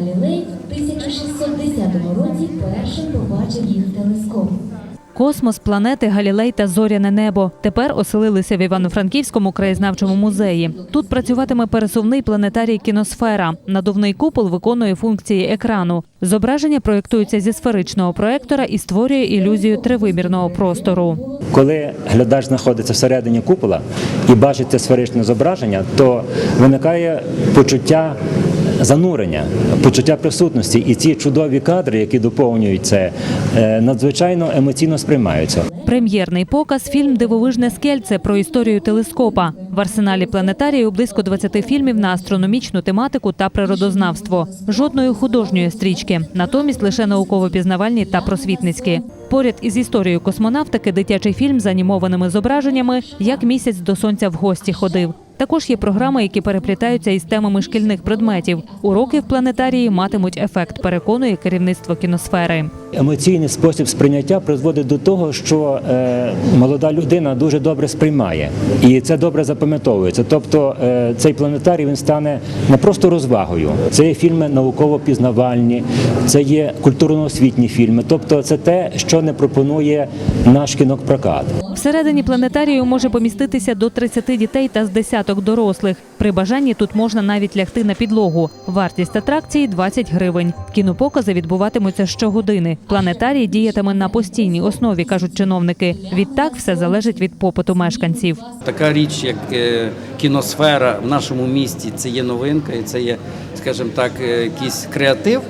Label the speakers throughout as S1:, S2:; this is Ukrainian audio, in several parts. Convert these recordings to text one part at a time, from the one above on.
S1: Галілей в 1610 році першим побачив їх телескоп.
S2: Космос, планети, Галілей та зоряне небо тепер оселилися в Івано-Франківському краєзнавчому музеї. Тут працюватиме пересувний планетарій кіносфера. Надувний купол виконує функції екрану. Зображення проєктуються зі сферичного проектора і створює ілюзію тривимірного простору.
S3: Коли глядач знаходиться всередині купола і бачить це сферичне зображення, то виникає почуття занурення, почуття присутності. І ці чудові кадри, які доповнюють це, е, надзвичайно емоційно сприймаються.
S2: Прем'єрний показ фільм Дивовижне скельце про історію телескопа. В арсеналі планетарію близько 20 фільмів на астрономічну тематику та природознавство. Жодної художньої стрічки, натомість лише науково-пізнавальні та просвітницькі. Поряд із історією космонавтики дитячий фільм з анімованими зображеннями Як місяць до сонця в гості ходив. Також є програми, які переплітаються із темами шкільних предметів. Уроки в планетарії матимуть ефект, переконує керівництво кіносфери.
S3: Емоційний спосіб сприйняття призводить до того, що е, молода людина дуже добре сприймає, і це добре запам'ятовується. Тобто е, цей планетарій він стане не просто розвагою. Це є фільми науково-пізнавальні, це є культурно-освітні фільми. Тобто, це те, що не пропонує наш кінопрокат.
S2: Всередині планетарію може поміститися до 30 дітей та з десяток дорослих. При бажанні тут можна навіть лягти на підлогу. Вартість атракції 20 гривень. Кінопокази відбуватимуться щогодини. Планетарій діятиме на постійній основі, кажуть чиновники. Відтак все залежить від попиту мешканців.
S4: Така річ, як е, кіносфера в нашому місті, це є новинка, і це є, скажімо так, е, якийсь креатив,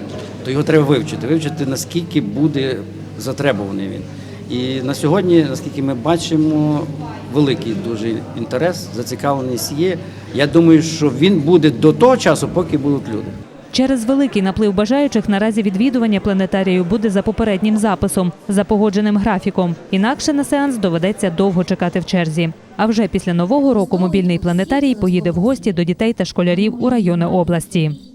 S4: то його треба вивчити. Вивчити, наскільки буде затребуваний він. І на сьогодні, наскільки ми бачимо, великий дуже інтерес, зацікавленість є. Я думаю, що він буде до того часу, поки будуть люди.
S2: Через великий наплив бажаючих наразі відвідування планетарію буде за попереднім записом, за погодженим графіком. Інакше на сеанс доведеться довго чекати в черзі. А вже після нового року мобільний планетарій поїде в гості до дітей та школярів у райони області.